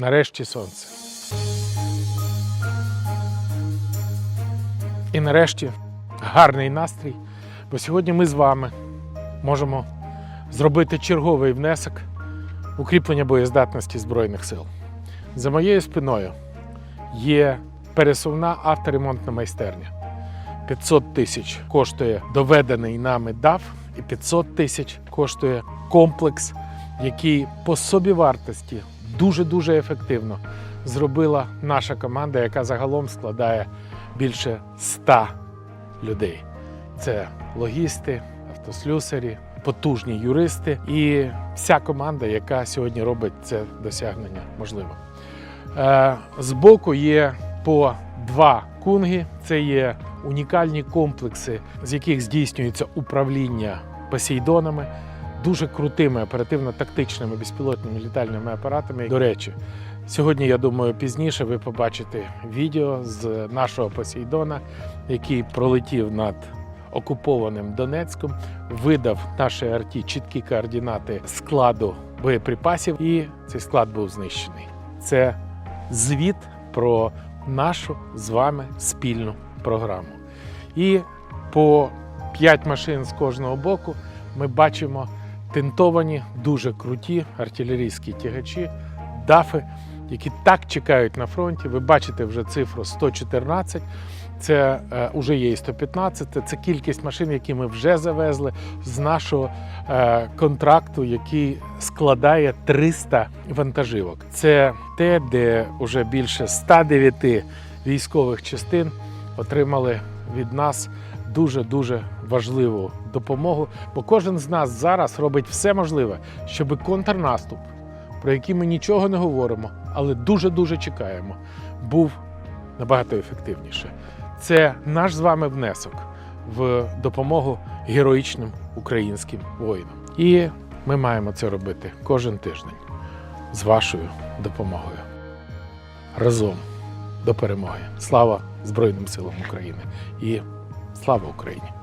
Нарешті сонце. І нарешті гарний настрій, бо сьогодні ми з вами можемо зробити черговий внесок в укріплення боєздатності Збройних сил. За моєю спиною є пересувна авторемонтна майстерня. 500 тисяч коштує доведений нами DAF і 500 тисяч коштує комплекс, який по собівартості дуже-дуже ефективно зробила наша команда, яка загалом складає більше 100 людей. Це логісти, автослюсарі, потужні юристи і вся команда, яка сьогодні робить це досягнення можливим. Е, Збоку є по два кунги. Це є унікальні комплекси, з яких здійснюється управління посейдонами, дуже крутими оперативно-тактичними безпілотними літальними апаратами. До речі, сьогодні, я думаю, пізніше ви побачите відео з нашого Посейдона, який пролетів над окупованим Донецьком, видав нашій арті чіткі координати складу боєприпасів, і цей склад був знищений. Це звіт про нашу з вами спільну програму. І по 5 машин з кожного боку ми бачимо тентовані, дуже круті артилерійські тягачі, дафи, які так чекають на фронті. Ви бачите вже цифру 114. Це е, вже є і 115, це кількість машин, які ми вже завезли з нашого е, контракту, який складає 300 вантажівок. Це те, де вже більше 109 військових частин отримали від нас дуже дуже важливу допомогу. Бо кожен з нас зараз робить все можливе, щоб контрнаступ, про який ми нічого не говоримо, але дуже дуже чекаємо, був набагато ефективніше. Це наш з вами внесок в допомогу героїчним українським воїнам. І ми маємо це робити кожен тиждень з вашою допомогою. Разом до перемоги. Слава Збройним силам України і слава Україні!